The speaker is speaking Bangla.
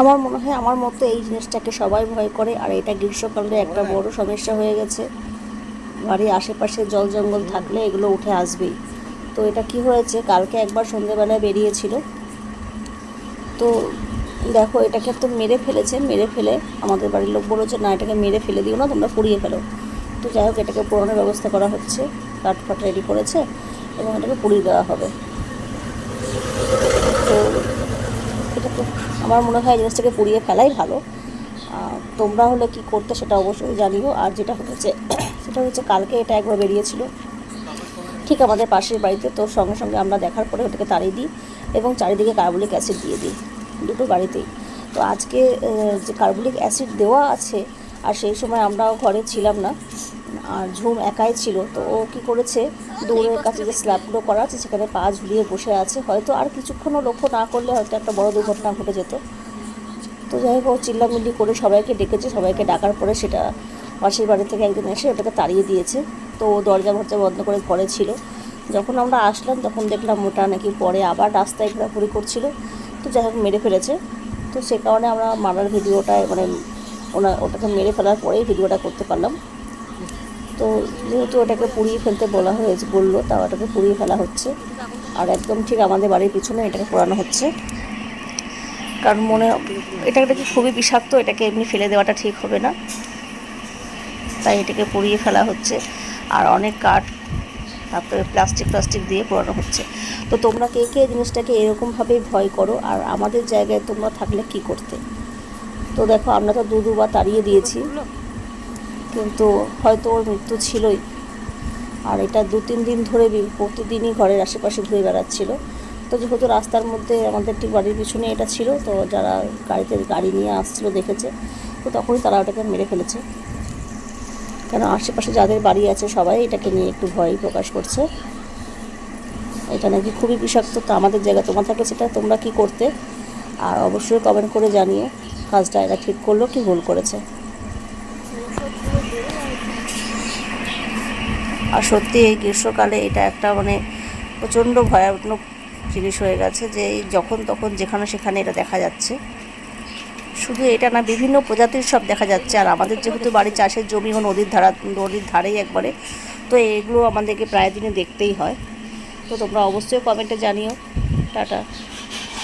আমার মনে হয় আমার মতো এই জিনিসটাকে সবাই ভয় করে আর এটা গ্রীষ্মকালে একটা বড় সমস্যা হয়ে গেছে। বাড়ির আশেপাশে জল জঙ্গল থাকলে এগুলো উঠে আসবেই। তো এটা কি হয়েছে? কালকে একবার সন্ধেবেলায় বেরিয়েছিল। তো দেখো এটাকে তো মেরে ফেলেছে মেরে ফেলে আমাদের বাড়ির লোক বলেছে না এটাকে মেরে ফেলে দিও না তোমরা পুড়িয়ে ফেলো। তো যাই হোক এটাকে পোড়ানোর ব্যবস্থা করা হচ্ছে। কাঠ ফাট রেডি করেছে এবং এটাকে পুড়িয়ে দেওয়া হবে। তো এটা তো আমার মনে হয় জিনিসটাকে পুড়িয়ে ফেলাই ভালো। তোমরা হলে কি করতে সেটা অবশ্যই জানিও। আর যেটা হয়েছে, সেটা হচ্ছে কালকে এটা একবার বেরিয়েছিল। ঠিক আমাদের পাশের বাড়িতে, তো সঙ্গে সঙ্গে আমরা দেখার পরে ওটাকে তাড়িয়ে দিই এবং চারিদিকে কার্বলিক অ্যাসিড দিয়ে দিই দুটো বাড়িতেই। তো আজকে যে কার্বলিক অ্যাসিড দেওয়া আছে, আর সেই সময় আমরাও ঘরে ছিলাম না আর ঝুম একাই ছিল, তো ও কী করেছে? দৌড়ের কাছে যে স্ল্যাবগুলো করা আছে, সেখানে পা ঝুলিয়ে বসে আছে। হয়তো আর কিছুক্ষণও লক্ষ্য না করলে হয়তো একটা বড় দুর্ঘটনা ঘটে যেত। তো যাই হোক চিল্লামিল্লি করে সবাইকে ডেকেছে, সবাইকে ডাকার পরে সেটা পাশের বাড়ি থেকে একজন এসে ওটাকে তাড়িয়ে দিয়েছে। তো দরজা ভরজা বন্ধ করে ঘরে ছিল। যখন আমরা আসলাম, তখন দেখলাম ওটা নাকি পরে আবার রাস্তায় ঘোরাঘুরি করছিল। তো যাই হোক, মেরে ফেলেছে। তো সে কারণে আমরা মারার ভিডিওটা মানে ওনা ওটাকে মেরে ফেলার পরেই ভিডিওটা করতে পারলাম। তো যেহেতু ওটাকে পুড়িয়ে ফেলতে বলা হয়েছে বলল তা ওটাকে পুড়িয়ে ফেলা হচ্ছে। আর একদম ঠিক আমাদের বাড়ির পিছনে এটাকে পোড়ানো হচ্ছে। কারণ মনে এটা কি খুবই বিষাক্ত, এটাকে এমনি ফেলে দেওয়াটা ঠিক হবে না। তাই এটাকে পুড়িয়ে ফেলা হচ্ছে। আর অনেক কাঠ তারপরে প্লাস্টিক প্লাস্টিক দিয়ে পোড়ানো হচ্ছে। তো তোমরা কে কে জিনিসটাকে এরকমভাবেই ভয় করো? আর আমাদের জায়গায় তোমরা থাকলে কি করতে? তো দেখো, আমরা তো দু দুবার তাড়িয়ে দিয়েছি। কিন্তু হয়তো ওর মৃত্যু ছিলই। আর এটা দু তিন দিন ধরে প্রতিদিনই ঘরের আশেপাশে ঘুরে বেড়াচ্ছিল। তো যেহেতু রাস্তার মধ্যে আমাদের ঠিক বাড়ির পিছনে এটা ছিল, তো যারা গাড়িতে গাড়ি নিয়ে আসছিল দেখেছে, তো তখনই তারা ওটাকে মেরে ফেলেছে। কেন আশেপাশে যাদের বাড়ি আছে সবাই এটাকে নিয়ে একটু ভয় প্রকাশ করছে। এটা নাকি খুবই বিষাক্ত, তো আমাদের জায়গা তোমার থাকলে সেটা তোমরা কি করতে? আর অবশ্যই কমেন্ট করে জানিও। কাজটা এরা ঠিক করল কি ভুল করেছে? আর সত্যি এই গ্রীষ্মকালে এটা একটা মানে প্রচণ্ড ভয়ানক জিনিস হয়ে গেছে যে যখন তখন যেখানে সেখানে এটা দেখা যাচ্ছে। শুধু এটা না, বিভিন্ন প্রজাতির সব দেখা যাচ্ছে। আর আমাদের যেহেতু বাড়ি চাষের জমি ও নদীর ধারা, নদীর ধারেই একবারে, তো এগুলো আমাদেরকে প্রায় দিনে দেখতেই হয়। তো তোমরা অবশ্যই কমেন্টে জানিও। টাটা।